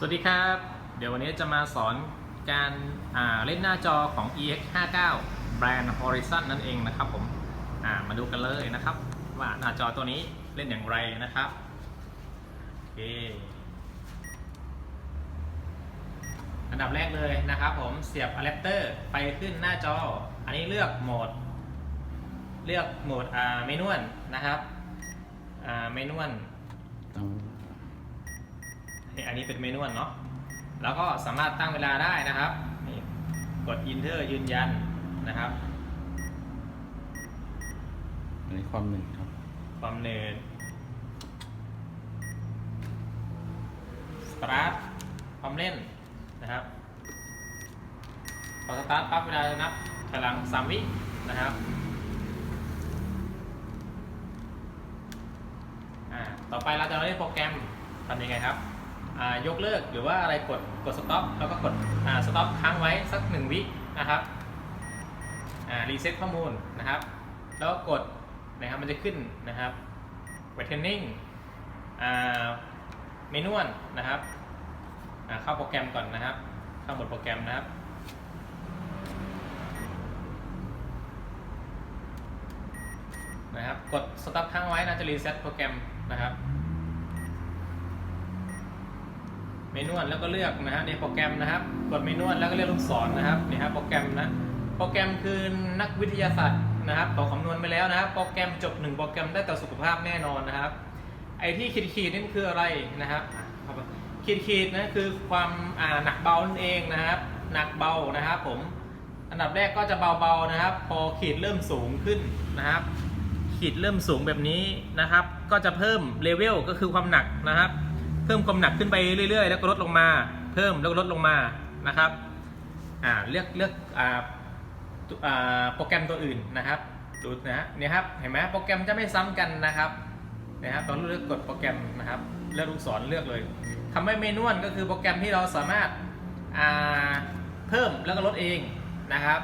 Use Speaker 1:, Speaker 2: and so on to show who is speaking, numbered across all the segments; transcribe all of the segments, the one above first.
Speaker 1: สวัสดีครับ เดี๋ยววันนี้จะมาสอนการาเล่นหน้าจอของ EX 5 9 แบรนด์ Horizon นั่นเองนะครับผมามาดูกันเลยนะครับ ว่าหน้าจอตัวนี้เล่นอย่างไรนะครับโอเคอันดับแรกเลยนะครับผมเสียบอะแดปเตอร์ไปขึ้นหน้าจอ อันนี้เลือกโหมด เลือกโหมดอ่าเมนวลนะครับอ่าเมนวล
Speaker 2: ต้อง
Speaker 1: นี่อันนี้เป็นเมนูเนาะแล้วก็สามารถตั้งเวลาได้นะครับนี่กด enter ยืนยันนะครับ
Speaker 2: อันนี้ความหนึ่งครับ
Speaker 1: ความเนิน start ความเล่นนะครับพอ start ปั๊บเวลาจะนับพลังสามวินะครับอ่าต่อไปเราจะเล่นโปรแกรมทำยังไงครับอ่า ยกเลิกหรือว่าอะไรกดกด stop แล้วก็กดอ่า stop ค้างไว้สักหนึ่งวินะครับรีเซ็ตข้อมูลนะครับ แล้วกดนะครับมันจะขึ้นนะครับ returning อ่าเมนูนนะครับเข้าโปรแกรมก่อนนะครับ เข้าหมดโปรแกรมนะครับนะครับ กด stop ค้างไว้นะจะรีเซ็ตโปรแกรมนะครับ เมนูแล้วก็เลือกนะฮะในโปรแกรมนะครับ กดเมนูแล้วก็เลือกลูกศรนะครับนี่ครับโปรแกรมนะโปรแกรมคือนักวิทยาศาสตร์นะครับตอคำนวณไปแล้วนะครับ โปรแกรมจบหนึ่งโปรแกรมได้ต่อสุขภาพแน่นอนนะครับ ไอ้ที่ขีดขีดนี่นคืออะไรนะครับขีดขีดนะคือความอ่าหนักเบานั่นเองนะครับ หนักเบานะครับผมอันดับแรกก็จะเบาๆนะครับ พอขีดเริ่มสูงขึ้นนะครับ ขีดเริ่มสูงแบบนี้นะครับ ก็จะเพิ่มเลเวลก็คือความหนักนะครับ เพิ่มความหนักขึ้นไปเรื่อยๆ แล้วก็ลดลงมา เพิ่มแล้วก็ลดลงมานะครับอ่าเลือกเลือกอ่าอ่าโปรแกรมตัวอื่นนะครับดูนะฮะเนี่ยครับเห็นไหมโปรแกรมจะไม่ซ้ำกันนะครับนะครับตอนเลือกกดโปรแกรมนะครับเลือกลูกศรเลือกเลยคำว่าเมนูก็คือโปรแกรมที่เราสามารถเพิ่มแล้วก็ลดเองนะครับ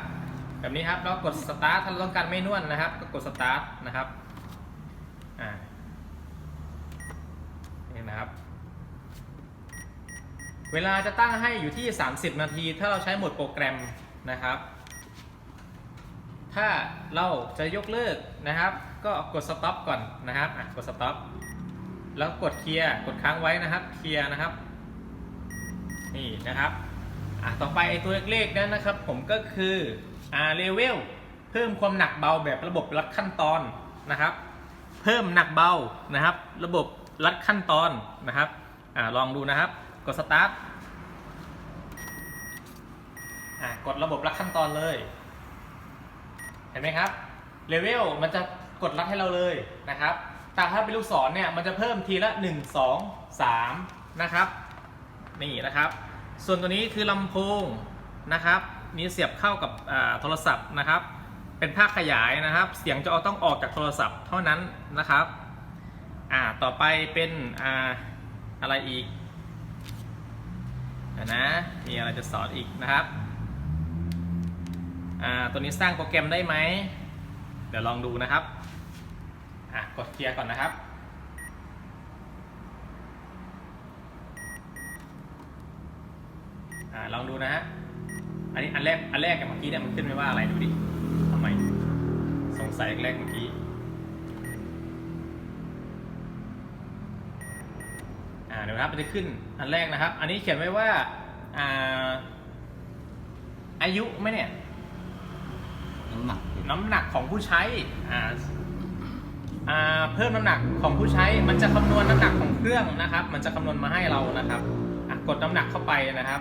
Speaker 1: แบบนี้ครับแล้วกดสตาร์ทถ้าเราต้องการเมนูนะครับ ก็กดสตาร์ทนะครับอ่านี่นะครับ เวลาจะตั้งให้อยู่ที่ 30 นาที ถ้าเราใช้หมดโปรแกรมนะครับ ถ้าเราจะยกเลิกนะครับ ก็กด stop ก่อนนะครับอะกด stop แล้วกดเคลียร์กดค้างไว้นะครับเคลียร์นะครับ นี่นะครับอะต่อไปไอ้ตัวเลขๆนั้นนะครับ ผมก็คืออ่าเลเวลเพิ่มความหนักเบาแบบระบบรัดขั้นตอนนะครับ เพิ่มหนักเบานะครับ ระบบรัดขั้นตอนนะครับอ่าลองดูนะครับ กด start อะกดระบบรัดขั้นตอนเลย เห็นไหมครับเลเวลมันจะกดรัดให้เราเลยนะครับแต่ถ้าเป็นลูกศรเนี่ยมันจะเพิ่มทีละ 1 2 3 นะครับนี่นะครับ ส่วนตัวนี้คือลำโพงนะครับนี่เสียบเข้ากับโทรศัพท์นะครับ เป็นภาคขยายนะครับ เสียงจะเอาต้องออกจากโทรศัพท์เท่านั้นนะครับอ่าต่อไปเป็นอ่าอะไรอีก นะ มีอะไรจะสอนอีกนะครับ อ่า ตัวนี้สร้างโปรแกรมได้ไหม เดี๋ยวลองดูนะครับ อะ กดเคลียร์ก่อนนะครับ อ่า ลองดูนะฮะ อันนี้อันแรก อันแรกกับเมื่อกี้เนี่ยมันขึ้นไม่ว่าอะไรดูดิทำไม สงสัยแรกเมื่อกี้ อ่า เดี๋ยวนะครับมันจะขึ้นอันแรกนะครับ อันนี้เขียนไว้ว่าอ่าอายุไหมเนี่ย
Speaker 2: น้ำหนัก
Speaker 1: น้ำหนักของผู้ใช้อ่าอ่าเพิ่มน้ำหนักของผู้ใช้ มันจะคำนวณน้ำหนักของเครื่องนะครับ มันจะคำนวณมาให้เรานะครับอะกดน้ำหนักเข้าไปนะครับ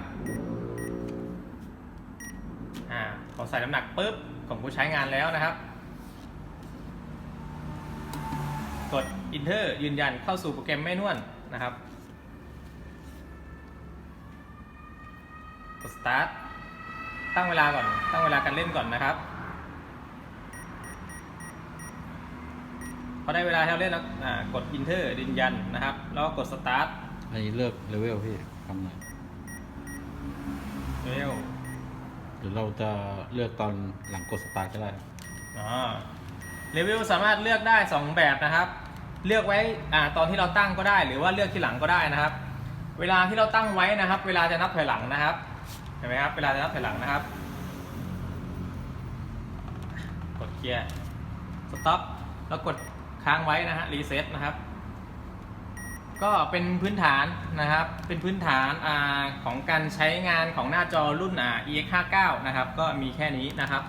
Speaker 1: อ่าพอใส่น้ำหนักปุ๊บของผู้ใช้งานแล้วนะครับ กด enter ยืนยันเข้าสู่โปรแกรมแม่นวลนะครับ กด start ตั้งเวลาก่อน ตั้งเวลาการเล่นก่อนนะครับ พอได้เวลาที่เราเล่นแล้วอ่ากด enter ยืนยันนะครับ แล้วก็กด start
Speaker 2: อันนี้เลือกเลเวลพี่ทำหน่อย
Speaker 1: เร็ว
Speaker 2: หรือเราจะเลือกตอนหลังกดสตาร์ทก็ได้
Speaker 1: อ๋อเลเวลสามารถเลือกได้ 2 แบบนะครับ เลือกไว้อ่าตอนที่เราตั้งก็ได้ หรือว่าเลือกที่หลังก็ได้นะครับ เวลาที่เราตั้งไว้นะครับ เวลาจะนับถอยหลังนะครับเห็นไหมครับ เวลาจะนับถอยหลังนะครับ กดเคลียร์ สต็อป แล้วกดค้างไว้นะฮะ รีเซ็ตนะครับ ก็เป็นพื้นฐานนะครับ เป็นพื้นฐานอของการใช้งานของหน้าจอรุ่นอ่า EX59 นะครับ ก็มีแค่นี้นะครับ